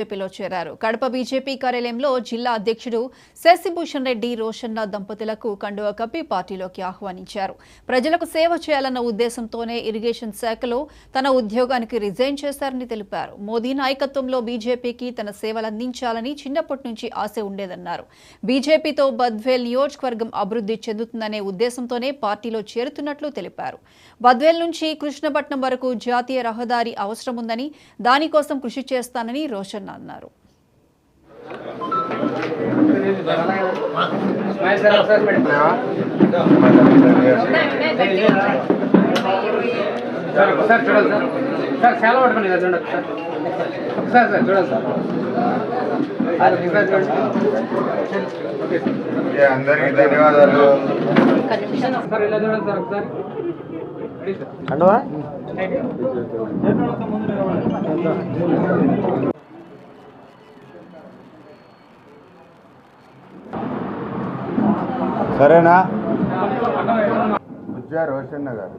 బీజేపీలో చేరారు. కడప బీజేపీ కార్యాలయంలో జిల్లా అధ్యక్షుడు శశిభూషణ్ రెడ్డి రోషన్న దంపతులకు కండువ కప్పి పార్టీలోకి ఆహ్వానించారు. ప్రజలకు సేవ చేయాలన్న ఉద్దేశంతోనే ఇరిగేషన్ శాఖలో తన ఉద్యోగానికి రిజైన్ చేశారని తెలిపారు. మోదీ నాయకత్వంలో బీజేపీకి తన సేవలందించాలని చిన్నప్పటి నుంచి ఆశ ఉండేదన్నారు. బీజేపీతో బద్వేల్ నియోజకవర్గం అభివృద్ధి చెందుతుందనే ఉద్దేశంతోనే పార్టీలో చేరుతున్నట్లు తెలిపారు. బద్వేల్ నుంచి కృష్ణపట్నం వరకు జాతీయ రహదారి అవసరముందని దానికోసం కృషి చేస్తానని రోషన్ అన్నారు. స్మైల్ సార్ ఒకసారి పెట్టినా సార్ ఒకసారి చూడండి సార్. సార్ చాలా పట్టుకోండి ఇలా చూడండి ఒకసారి. ఒకసారి సార్ చూడండి సార్. సార్ ఒకసారి చూడండి. ఓకే ఓకే, అందరికీ ధన్యవాదాలు. సార్ సార్ ఇలా చూడండి సార్ ఒకసారి. రెడీ సార్ కండువా సరేనా బుజ్జా రోషన్న గారు సార్ ఒకసారి సార్ ఇలా చూడండి సార్ సార్ ఒకసారి పట్టుకోండి ఇలా చూడండి. సార్ ఇక్కడ చూడండి రెడీ సార్ ఒకసారి.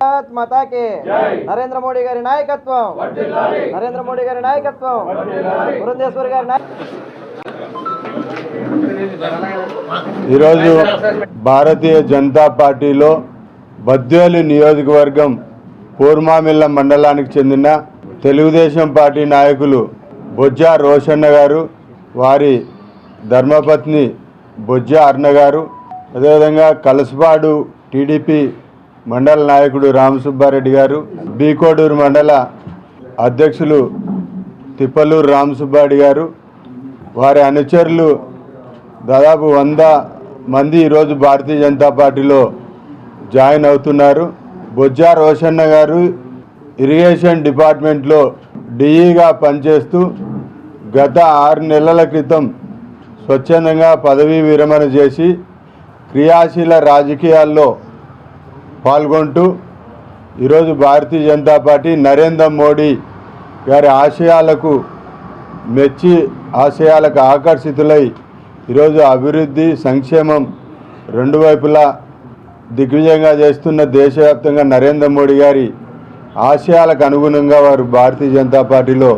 భారత్ మాతాకి నరేంద్ర మోడీ గారి నాయకత్వం. నరేంద్ర మోడీ గారి నాయకత్వం. పురంధేశ్వరి గారి ఈరోజు భారతీయ జనతా పార్టీలో బద్వేలు నియోజకవర్గం పూర్మామిల్ల మండలానికి చెందిన తెలుగుదేశం పార్టీ నాయకులు బొజ్జా రోషన్న గారు వారి ధర్మపత్ని బొజ్జా అర్ణ గారు అదేవిధంగా కలసపాడు టీడీపీ మండల నాయకుడు రామసుబ్బారెడ్డి గారు బీకోడూరు మండల అధ్యక్షులు తిప్పలూరు రామసుబ్బారెడ్డి గారు వారి అనుచరులు దాదాపు వంద మంది ఈరోజు భారతీయ జనతా పార్టీలో జాయిన్ అవుతున్నారు. బొజ్జా రోషన్న గారు ఇరిగేషన్ డిపార్ట్మెంట్లో డిఈగా పనిచేస్తూ గత ఆరు నెలల క్రితం స్వచ్ఛందంగా పదవీ విరమణ చేసి క్రియాశీల రాజకీయాల్లో పాల్గొంటూ ఈరోజు భారతీయ జనతా పార్టీ నరేంద్ర మోడీ గారి ఆశయాలకు మెచ్చి ఆశయాలకు ఆకర్షితులై ఈరోజు అభివృద్ధి సంక్షేమం రెండు వైపులా దిగ్విజయంగా చేస్తున్న దేశవ్యాప్తంగా నరేంద్ర మోడీ గారి ఆశయాలకు అనుగుణంగా వారు భారతీయ జనతా పార్టీలో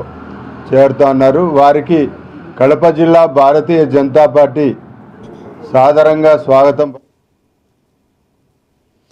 చేరుతా ఉన్నారు. వారికి కడప జిల్లా భారతీయ జనతా పార్టీ సాదరంగా స్వాగతం.